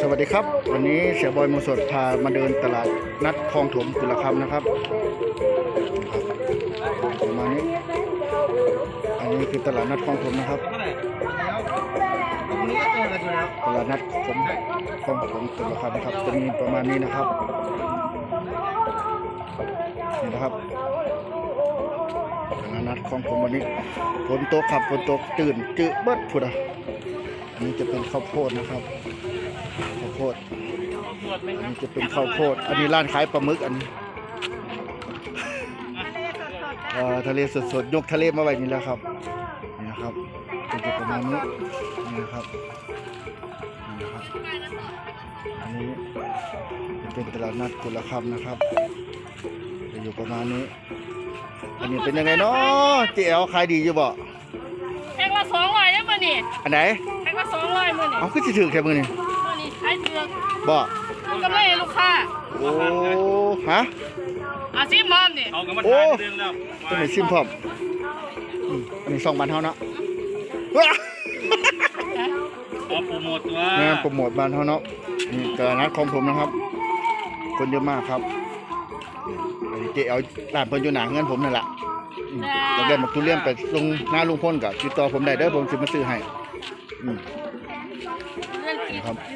สวัสดีครับ วันนี้เสียบอยมูสดพามาเดินตลาดนัดคลองถมกุลคำนะครับประมาณนี้อันนี้คือตลาดนัดคลองถมนะครับ ตลาดนัดผมคลองถมกุลคำนะครับจะมีประมาณนี้นะครับนี่นะครับตลาดนัดคลองถมวันนี้ฝนตกขับฝนตกตื่นจืดเบิดพุดอะอันนี้จะเป็นข้าวโพดนะครับ โพดอันนี้จะเป็นข้าวโพด อันนี้ร้านขายปลาหมึกอันนี้เอ่อทะเลสดๆยกทะเลมาไว้นี่แหล้วครับนี่นะครับก็จะประมาณนี้นี่นะครับนี่นะครับอันนี้จะเป็นตลาดนัดกุลคำนะครับจะอยู่ประมาณนี้ อันนี้เป็นยังไงเนาะเจ๊แอลขายดีอยู่บ่แพ็คละสองร้อยได้มือนี่อันไหนแพ็คละสองร้อยมือนี่เอาขึ้นสิถือแค่มือนี่มือนี่ขายเถือกบ่ทำกำไรให้ลูกค้าโอ้ฮะอาซีมอมนี่เอากันมาโอ้ถ่ายเรื่องแล้วต้องไปซิมพร้อมอืมอันนี้สองบานเท่าเนาะว้าเอาโปรโมทตัวงานโปรโมทบานเท่าเนาะนี่ตลาดนัดของผมนะครับ คนเยอะมากครับอันนี้เจ๊เอาร้านเพิ่นอยู่หนาเงินผมนั่นแหละอืมอยากได้หมักทุเรียนไปลงหน้าลุงพ่นกับติดต่อผมได้เด้อผมสิมาซื้อให้อืมเรื่องกินครับอั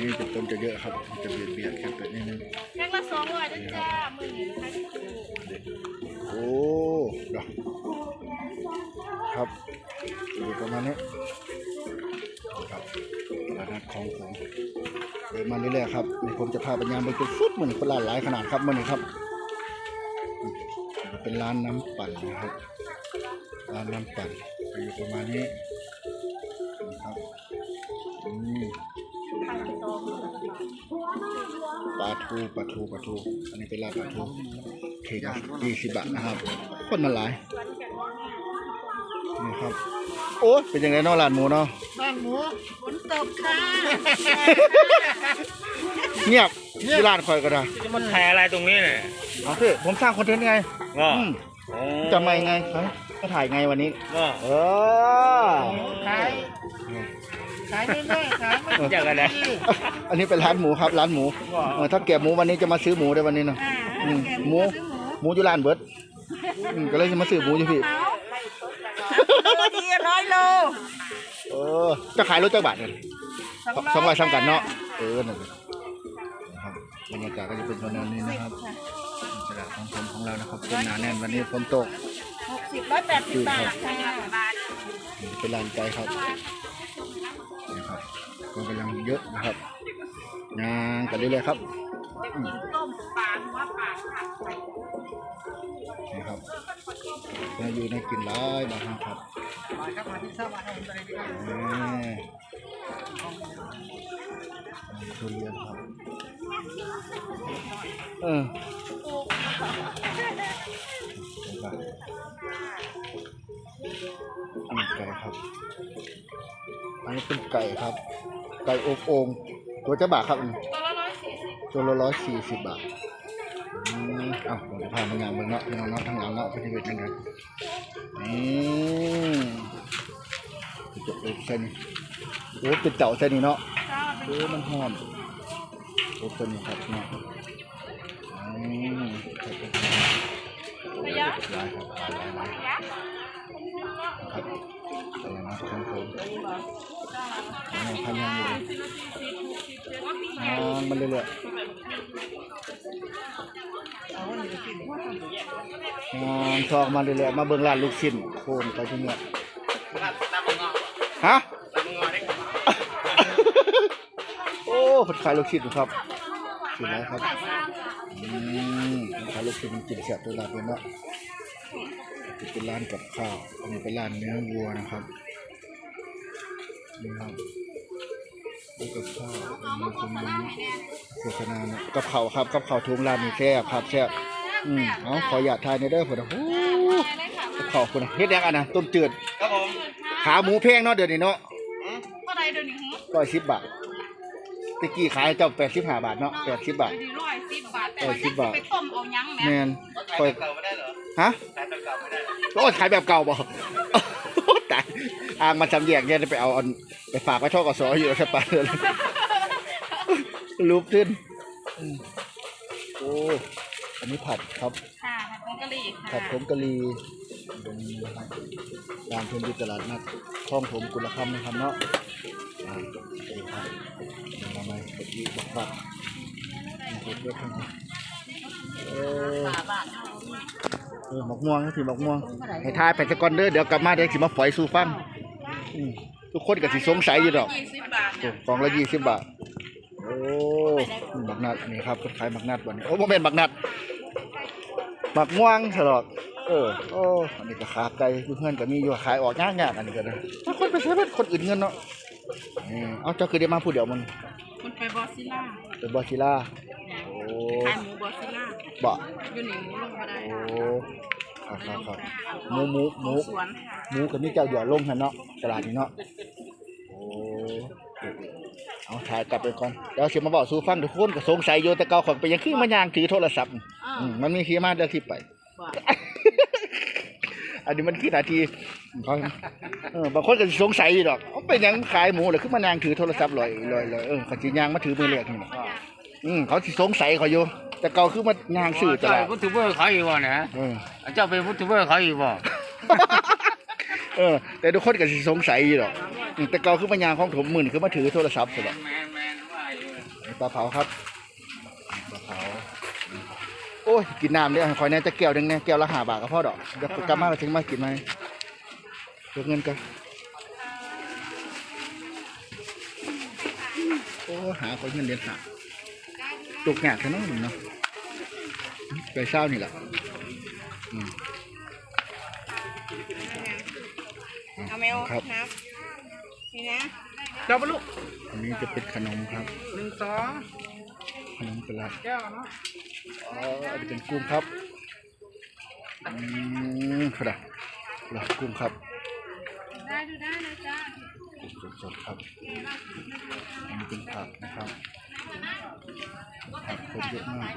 นนี้จะต้นจะเยอะครับ จะเบียดเบียดกันไปนิดนึงแพ็คละสองร้อยได้จ้ามือนี่ขายถูกโอ้ดอกครับอยู่ประมาณนี้ครับตลาดนัดของผมเดินมาเรื่อยๆครับนี่ผมจะพาไปยามไปจนสุดเหมือนคนร้านหลายขนาดครับมื่อนี้ครับอืมเป็นร้านน้ำปั่นนะครับร้านน้ำปั่นอยู่ประมาณนี้าทูปลาทูปลาทู อันนี้เป็นร้านปลาทูเทละยี่สิบบาทนะครับ คนมันหลาย นี่ครับ โอ้ยเป็นยังไงเนาะร้านหมูเนาะ บ้านหมูฝนตกค่ะเงียบที่ร้านคอยก็ได้จะมาถ่ายอะไรตรงนี้เนี่ยเอาสิผมสร้างคอนเทนต์ไงก็อืมจะไม่ไงเฮ้ยก็ถ่ายไงวันนี้ ก็เออ ขาย ขายเรื่อยๆขายไม่อยากอะไรอันนี้เป็นร้านหมูครับร้านหมูเออถ้าแกะหมูวันนี้จะมาซื้อหมูได้วันนี้เนาะอืมหมูหมูอยู่ร้านเบิร์ดอืมก็เลยจะมาซื้อหมูอยู่พี่ดีร้อยโลเออจะขายรถจักรบาทเนี่ยสองร้อยสามกันเนาะเออนั่นแหละนะครับบรรยากาศก็จะเป็นประมาณนี้นะครับตลาดของผมของเรานะครับคนหนาแน่นวันนี้ฝนตกหกสิบร้อยแปดสิบบาทค่ะเป็นลานไกลครับนี่ ครับคนกำลังเยอะนะครับงานกันเรื่อยๆครับต้มปลาหัวปลาค่ะนี่ครับน่าอยู่ใน่ากินร้ายนะครับครับนี่ทุเรียนครับเออครับอันนี้ไก่ครับ อันนี้เป็นไก่ครับ ไก่อบโอ่งตัวจะบาทครับตัวละร้อยสี่สิบตัวละร้อยสี่สิบบาทอืมเอ้าผมจะพามางานเมืองเนาะพี่น้องเนาะทางหลังเนาะไปที่เวทนั่นเลยนี่จะอบใส่นี่โอ้เป็นเต่าใส่นี่เนาะจ้าโอ้มันหอมโอ้ตัวนี้ครับเนาะอืมครับครับระยะ ครับลายลายลายครับอะไรนะของผมนี่พยายามอยู่อ่ามันเรื่อยๆอ่าชอบมาเรื่อยๆมาเบิ่งร้านลูกชิ้นโคนไปที่เนี่ยฮะโอ้คนขายลูกชิ้นครับสิไรครับอืมคนขายลูกชิ้นมันกินแซ่บตัวลาเป็นเนาะเป็นร้านกับข้าวอันนี้เป็นร้านเนื้อวัวนะครับ นี่ครับนี่กับข้าวอันนี้ตรงนี้โฆษณาเนี่ยกับข้าวครับกับข้าวทุงร้านนี้แซ่บครับแซ่บอืมเอาขออยากทายในอยเด้อผมนะโอ้กับข้าวคนนะเฮ็ดยังอันนะต้มจืดครับผมขาหมูแพงเนาะเดี๋ยวนี้เนาะเท่าไรเดี๋ยวนี้หือร้อยสิบบาทตะกี้ขายเจ้าแปดสิบห้าบาทเนาะแปดสิบบาทดีร้อยสิบบาทแต่เออว่าสิจะบบาทไปต้มเอายังแหม่แมนขายคอยแบบเก่าไม่ได้เหรอฮะขายแบบเก่าไม่ได้เหรอโอ้ขายแบบเก่าบ่ตาย อ่างมาจำแยกเนี่ยไปเอาอันไปฝากไว้ช่อกสออยู่ใช่ปะเลยรูปขึ้นอืมโอ้อันนี้ผัดครับค่ะผัดผงกะหรี่ค่ะผัดผงกะหรี่ตรงนี้นะครับร้านเพิ่นอยู่ตลาดนัดคลองถมกุลคำนะครับเนาะอ่านี่ครับทำไมกะทิบักบักนี่เผ็ดด้วยครับเออฝาบาทเออหมกม่วงก็ถือหมกม่วงให้ทายไปสกอนเด้อเดี๋ยวกลับมาเดี๋ยวสิมาฝอยสู่ฟัง อืมทุกคนก็สิสงสัยอยู่ดอกยี่สิบบาทโอ้กล่องละยี่สิบบาท โอ้บักนัดนี่ครับคนขายบักนัดวันนี้โอ้โมเมนบักนัดบักม่วงสลอกเออโอ้อันนี้ก็ขาไก่เพื่อนๆก็มีอยู่ขายออกยากๆอันนี้ก็นะถ้าคนไปเซเว่นคนอื่นเงินเนาะอืมเอาเจ้าคือได้มาผู้เดียวมันมันไปบอสซิล่าเป็นบอชิล่าโอ้ขายหมูบอสซิล่าบะอยู่นี่หมูลงมาได้โอ้ ครับครับครับหมูหมูหมูสวนค่ะหมูกับนี่เจ้าเดียวลงหันเนาะตลาดนี้เนาะโอ้เอาถ่ายกลับไปก่อนเดี๋ยวเสียมาบอกสู่ฟังทุกคนก็สงสัยอยู่แต่เก่าของไปยังคือมันยางถือโทรศัพท์อ้าวอืมมันมีที่มาเดี๋ยวที่ไปบอกอันนี้มันคือนาทีเขาเออบางคนก็สิสงสัยอยู่ดอกเอาเป็นหยังขายหมูหรือคือมันยางถือโทรศัพท์ลอยลอยลอยเออเขาสิยางมาถือมือเรียกนี่นะอืมเขาสิสงสัยเขาอยู่ แต่เก่าคือมันยางซื้อตเจ้าลาดเป็นยูทูบเบอร์เขาอีกบ่เนี่ยเออเจ้าเป็นยูทูบเบอร์เขาอีกบ่เออ แต่ทุกคนก็สิสงสัยอยู่ดอกอืมแต่เก่าคือมันยางของผมมือนี่คือมาถือโทรศัพท์สิดอกแมนแมนว่าอยู่ปลาเผาครับปลาเผาโอ้ยกินน้ำเด้อคอยแน่จะแก้วหนึงเนี่ยแก้วละห้าบาทก็พอดอกเดี๋ยวกลับมาก็ถึงมากินไหมเดี๋ยวเงินกันโอ้หาคนเงินเดือนหาตุกแงกแค่นั้นเนาะ ไปเศร้านี่แหละอืมเอาแมวครับครับนี่นะเจ้าปลูกอันนี้จะเป็นขนมครับหนึ่งสองขนมกระลาแก้วเนาะอ๋ออันนี้เป็นกุ้งครับอืมครับครับกุ้งครับได้ดูได้เลยจ้าสดๆครับอันนี้เป็นผักนะครับผัก คนเยอะมาก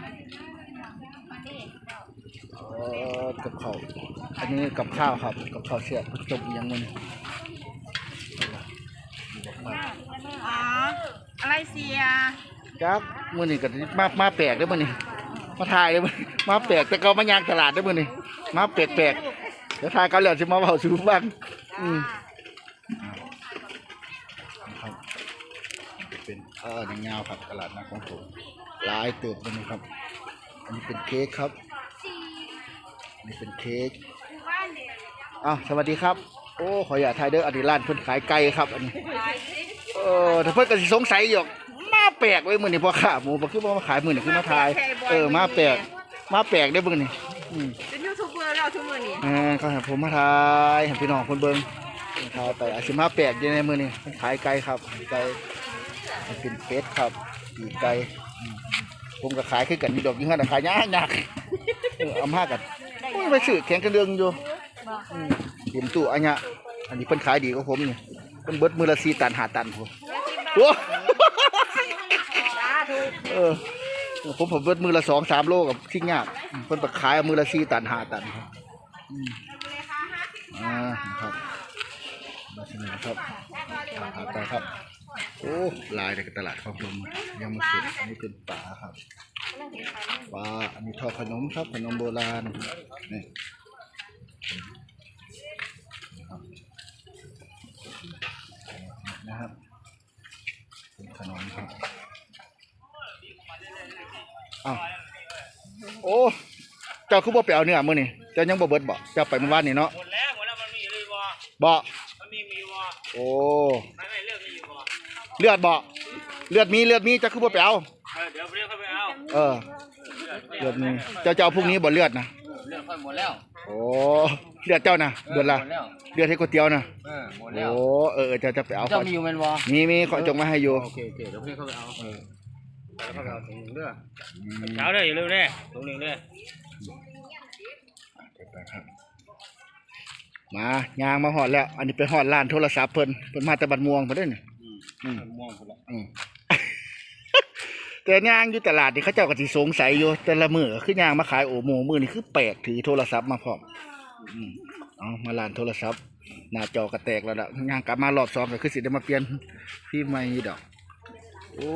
เอ่อกับข้าวอันนี้กับข้าวครับกับข้าวเสียบจบอีกอยังไงอ๋ออะไรเสียครับมื้อนี้ก็มามาแปลกเด้อมื้อนี้มาถ่ายเด้อมื้อนี้มาแปลกแต่ก็มายางตลาดเด้อมื้อนี้มาแปลกๆเดี๋ยวถ่ายกันแล้วสิมาเว้าสู่ฟังอืมครับ เป็นเอ่อยังยาวครับตลาดนัดของผมหลายเติบเลยนะครับ อันนี้เป็นเค้กครับอันนี้เป็นเค้กอ้าวสวัสดีครับ โอ้ขออย่าตถ่ายเด้ออันนี้ร้านเพิ่นขายไก่ครับ อันนี้เออถ้าเพิ่นก็สิสงสัยอยู่มาแปลกไว้มื้อนี้พ่อค้าหมูบ่คือบ่มาขายมื้อนี้คือมาถ่าย เออมาแปลกมาแปลกได้อมื้อนี้อืมเป็นยูทูบเบอร์เราทุกมือนี่เออก็ให้ผมมาถ่ายให้พี่น้องเพิ่นเบิ่งถ่ายไปอาจสิมาแปลกอยู่ในมื้อนี้เพิ่นขายไก่ครับไก่ มันเป็นเป็ดครับปีกไก่อืมผมก็ขายคือกันอยู่ดอกอยู่หั่นน่ะขายยากยากเออเอามากันโอ้ยไปซื้อแข็งกระเดืองอยู่อืมเตรียมตู้อันเนี้ยอันนี้เพิ่นขายดีกว่าผมนี่เพิ่นเบิดมื้อละ4ตัน5ตันพุ่นโอ้เออผมผมเบิดมือละสองสามโลกับทิ้งยากอืมเพิ่นไปขายเอามือละสี่ตันห้าตันครับอืมอ่าครับมาที่นี่นะครับหาไปครับ โอ้ลายในตลาดของผมยังไม่เสร็จอันนี้เป็นปลาครับปลาอันนี้ทอดขนมครับขนมโบราณนี่นะครับนะครับเป็นขนมครับอ้าวโอ้เจ้าคือบ่ไปเอาเนื้อมื้อนี่เจ้ายังบ่เบิดบ่เจ้าไปเมื่อวานนี่เนาะหมดแล้วหมดแล้วมันมีเลยบ่บ่มันมีมีบ่โอ้ เลือดบ่เลือดมีเลือดมีเจ้าคือบ่ไปเอาเออเดี๋ยวเรียกเขาไปเอาเออ เลือดมีเจ้าจะเอาพรุ่งนี้บ่เลือดนะเลือกค่อยหมดแล้วโอ้เลือดเจ้านะเบิดละหมดแล้วเลือดให้ก๋วยเตี๋ยวนะเออหมดแล้วโอ้เออเออเจ้าจะไปเอาขเจ้าอมีอยู่แม่นบ่มีมีขอจงมาให้อยู่โอเคโอเคเดี๋ยวเรียกเขาไปเอาเออแล้วเขาไปเอาถุงเด้ออืมเช้าเด้ออย่าลืมเด้อถุงหนึงเด้อเก็บไปครับมายางมาหอดแล้ว อันนี้ไปหอดร้านโทรศัพท์เพิ่นเพิ่นมาแต่บัดม่วงเพิ่นเด้อนี่อืม อืม ม่วงพุ่นละอืมแต่ย่างอยู่ตลาดนี่เขาเจ้าก็สิสงสัยอยู่แต่ละมื้อคือย่างมาขายโอโมมื้อนี่คือแปลกถือโทรศัพท์มาพร้อมอืมเอามาร้านโทรศัพท์ หน้าจอก็แตกแล้วล่ะย่างกลับมารอบสองก็คือสิได้มาเปลี่ยนฟิล์มใหม่อีกดอก โอ้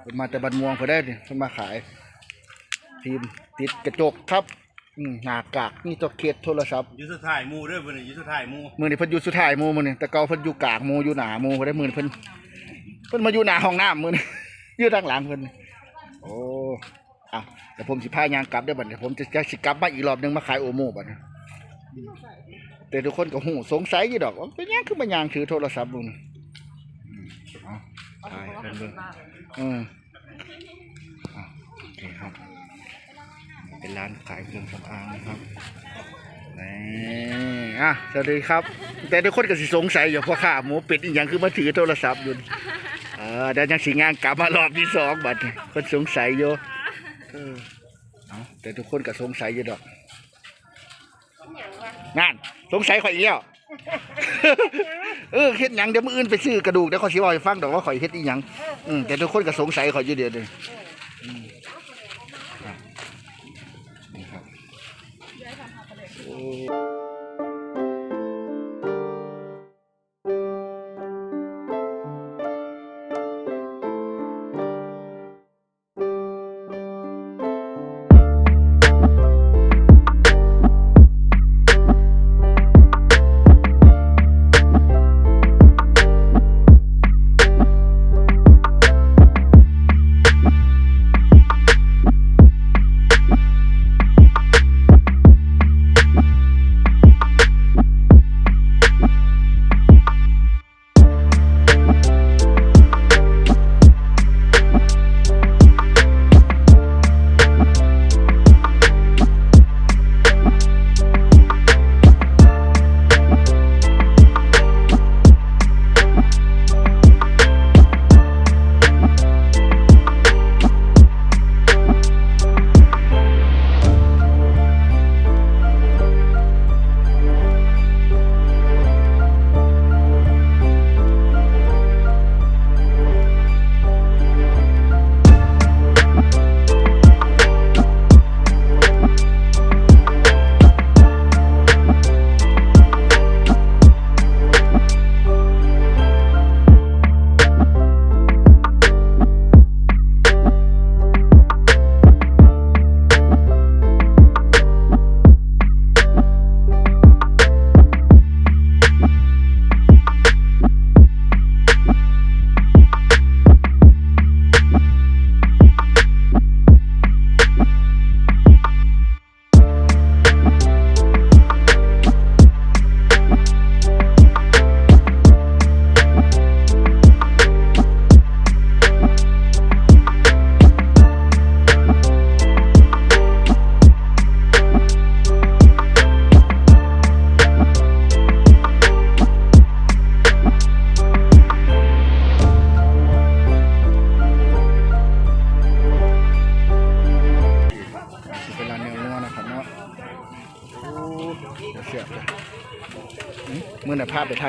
เพิ่นมาแต่บันม่วงเพิ่นได้นี่เพิ่นมาขายฟิล์มติดกระจกครับ อืมหน้ากากนี่ตัวเคสโทรศัพท์อยุสุดท้ายหมูเด้อเพิ่นน่ะอยุสุดท้ายหมูมือนี่เพิ่นอยู่สุดท้ายหมู่มื้อนี่แต่เก่าเพิ่นอยู่กลางหมู่อยู่หน้าหมู่เพิ่นได้มือนี่เพิ่นเพิ่นมาอยู่หน้าห้องน้ำมื้อนี่ อยู่ทางหลังเพิ่นโอ้อะเดี๋ยวผมสิพายางกลับเด้อบัดนี้ผมจะจะสิกลับมาอีกรอบหนึงมาขายโอโม่บัดนี้แต่ทุกคนก็หูสงสัยอยู่ดอกว่าเป็นหยังคือมายางถือโทรศัพท์ลุงอืมเอาไปเพิ่นเบิ่งเอออะโอเคครับ เป็นร้านขายเครื่องสำอางนะครับนี่อะสวัสดีครับ แต่ทุกคนก็สิสงสัยอยู่เพราะข้าหมูเป็ดอีหยังคือมาถือโทรศัพท์อยู่นี่เออเดี๋ยวยังสิงานกลับมารอบที่สองบัดคนสงสัยอยู่เออเอาแต่ทุกคนก็สงสัยอยู่ดอกงานสงสัยข่อยอีกแล้วเออเฮ็ดหยังเดี๋ยวมืออื่นไปซื้อกระดูกเดี๋ยวข่อยสิเว้าให้ฟังดอกว่าข่อยเฮ็ดอีหยังอืมแต่ทุกคนก็สงสัยข่อยอยู่เดียวเลย Bye.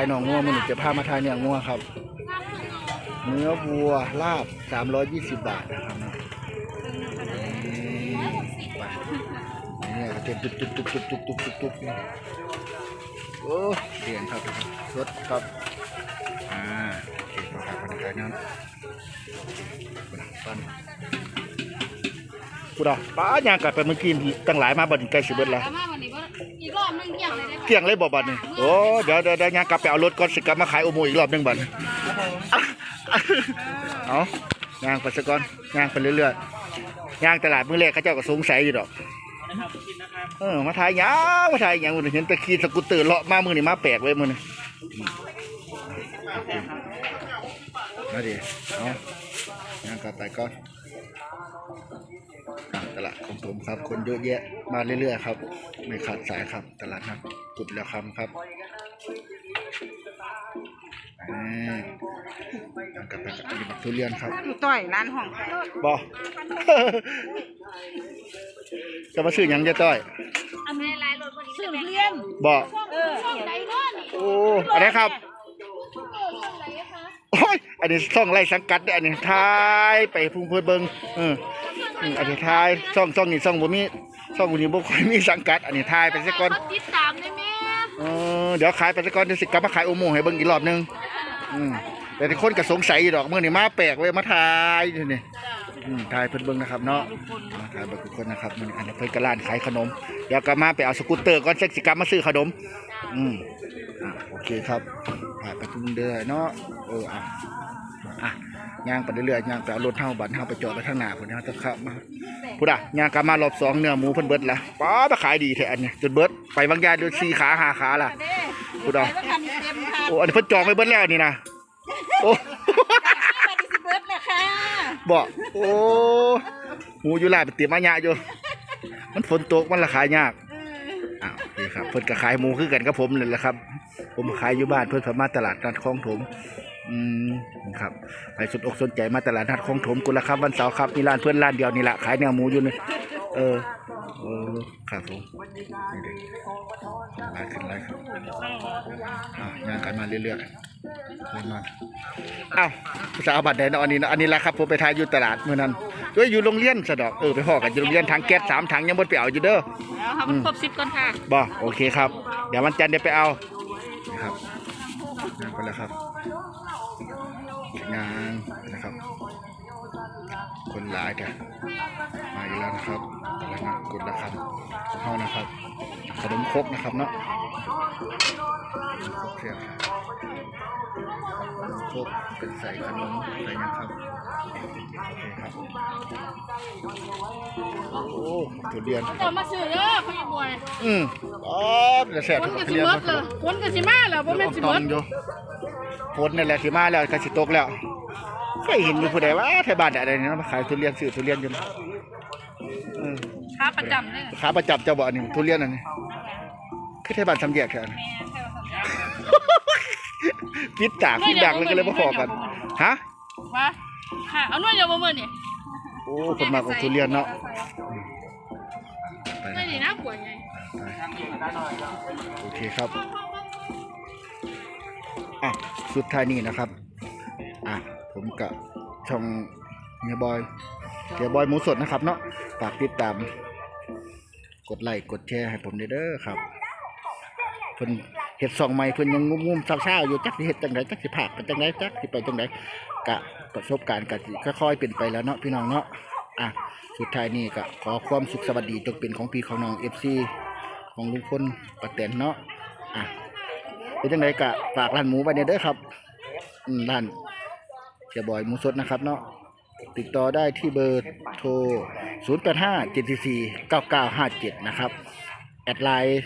าไปทายหนองงัวมื่อนี้จะพามาทายเนื้องัวครับ เนื้อวัวลาบ 320 บาทนะครับเนาะนี่ไปนี่ก็เต็มตุ๊บตุ๊บตุ๊บตุ๊บตุ๊บตุ๊บตุ๊บตุ๊บโอ้เสียงครับรถครับอ่าโอเคครับบรรยากาศนั้นปั้นกูดาป้ายางกัดไปเมื่อกี้นี่ตั้งหลายมาบันใกล้สิเบิดแล้ว กลับมาวันนี้บ่อีกรอบนึงเกี่ยงเลยได้ไหมเที่ยงเลยบ่บัดนี้โอ้เดี๋ยวเดี๋ยวเดี๋ยวย่างกลับไปเอารถก่อนสิกลับมาขายโอโมอีกรอบหนึงบัดนี้เอาย่างไปซะก่อนย่างไปเรื่อยๆย่างตลาดมื้อแรกเขาเจ้าก็สงสัยอยู่ดอกเออมาถ่ายหยังมาถ่ายหยังมื้อนี้เห็นตะขี่สกูตเตอร์เลาะมามื้อนี้มาแปลกเว้ยมื้อนี้มาดิเอาย่างกลับไปก่อนอะ ตลาดของผมครับ คนเยอะแยะมาเรื่อยๆครับ ไม่ขาดสายครับ ตลาดนัดกุดแล้วคำครับอ่ากลับไปกับปฏิบัติทุเรียนครับต่อยร้านห้องบอจะมาซื้อหยังจะต้อยอันนี้ลายรถวันนี้สื่อเรียนบอเออช่องใดเนาะนี่โอ้อะไรครับเออช่องใดคะโอ้ยอันนี้ซ่องไล่สังกัดเด้ออันนี้ทายไปพุ่งเพื่อเบิงเออ อืมอันนี้ทายซ่องซ่องนี่ซ่องบ่มีซ่องบ่นี้บ่ค่อยมีสังกัด อันนี้ทายไปซะก่อน เขาติดตามได้ไหมเออเดี๋ยวขายไปซะก่อนเดี๋ยวสิกลับมาขายโอโมให้เบิ่งอีกรอบหนึงอืมแต่ที่คนก็สงสัยอยู่ดอกมื้อนี้มาแปลกเว้ยมาทายอยู่นี่อืมทายเพิ่นเบิ่งนะครับเนาะมาทายเบิ่งทุกคนนะครับมื้อนี้อันนี้เพิ่นก็ร้านขายขนมเดี๋ยวก็มาไปเอาสกูตเตอร์ก่อนสักสิกลับมาซื้อขนม อืมอะโอเคครับผ่านไปทุกเดือนเนาะเอออะอะ ย่างไปเรื่อยๆย่างไปเอารถเท่าบัตรเท่าไปจอดไปข้างหน้าพุ่นนะจะขับมาพูดอะย่างกลับมารอบสองเนื้อหมูเพิ่นเบิดละป้าไปขายดีแท้อันเนี้ยจนเบิดไปบางยานดูสี่ขาห้าขาล่ะพูดอะไปทำเต็มค่ะโอ้อันนี้เพิ่นจองไปเบิดแล้วนี่นะโอ้ไปดิสิเบิร์ดเลยค่ะบอกโอ้หมูอยู่ลาดไปเตรียมมายาอยู่มันฝนตกมันราคายากอ้าวนี่ครับเพิ่นก็ขายหมูคือกันกับผมเลยแหละครับ ผมขายอยู่บ้านเพิ่นสามารถตลาดนัดคลองถม อืมครับใครสนอกสนใจมาตลาดนัดคลองถมกุละครับวันเสาร์ครับมีร้านเพื่อนร้านเดียวนี่แหละขายเนื้อหมูอยู่นี่เออเออครับผมนี่เด็กไล่ขึ้นไล่ครับอะย่างกันมาเรื่อยๆเรื่อยมาอ้าวภาษาอาบัตไหนเนาะอันนี้เนาะอันนี้แหละครับผมไปทายอยู่ตลาดเมื่อนั้นด้วยอยู่โรงเรียนสะดอกเออไปห่อกันอยู่โรงเรียนถังแก๊สสามถังยังบ่ไปเอาอยู่เด้อแล้วค่ะมันครบสิบก่อนค่ะบ่โอเคครับ เดี๋ยววันจันทร์เดี๋ยวไปเอานะครับงานไปแล้วครับ งานนะครับ คนหลายแต่มาอีกแล้วนะครับแต่ละงานกดราคาเขานะครับ ขนมครกนะครับเนาะครกเที ยบครกเป็นใส่ขนมใส่หยังครับโอเคครับโอ้ทุเรียนจะมาซื้อเด้อพี่บวยอืมอ๋อเดี๋ยวแสบคนทุก็กสิเรียนเบิมาดเลยคนก็สิมาแล้วบ่แม่นสิตอเบิงดอยู่ฝนนี่แหละสิมาแล้วก็สิตกแล้วเคยเห็นอยู่ผู้ใดว่าแถวบ้านอะไรนี่เนาะมาขายทุเรียนซื้อทุเรียนอยู่นะอืมค้าประจำเลยขาประจับเจ้าบ่อันนี้ทุเรียนอันนี้คือแถวบ้านทำแยกแค่นั้ ปิดตากปิดดักเลยก็เลยมาพอกันฮะว่าค่ะเอาหน่วยเดียวบ่มื้อนี่โอ้คนมาของทุเรียนเนาะไปไม่นะดีนะป่วยไงโอเคครับอะสุดท้ายนี้นะครับอะผมกับช่องเฮียบอยเฮียบอยหมูสดนะครับเนาะฝากติดตาม กดไลค์กดแชร์ให้ผมด้วยเด้อครับเพิ่น เฮ็ดซองใหม่เพิ่นยังงุ่มๆเศร้าๆอยู่จักสิเฮ็ดจังไดจักสิพากกันจังไดจักสิไปจังไดกะประสบการณ์กะสิค่อยๆเป็นไปแล้วเนาะพี่น้องเนาะอะสุดท้ายนี้ก็ขอความสุขสวัสดีจงเป็นของพี่ของน้อง FC ของลุงพลป้าแตนเนาะอะเป็นจังไดกะฝากร้านหมูไว้เด้อครับอืมร้านเสียบอยหมูสดนะครับเนาะติดต่อได้ที่เบอร์โทร 0 8 5 7 4 9 9 5 7 นะครับ แอดไลน์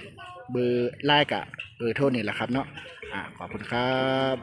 เบอร์ไลน์กับเบอร์โทรนี่แหละครับเนาะอ่าขอบคุณครับ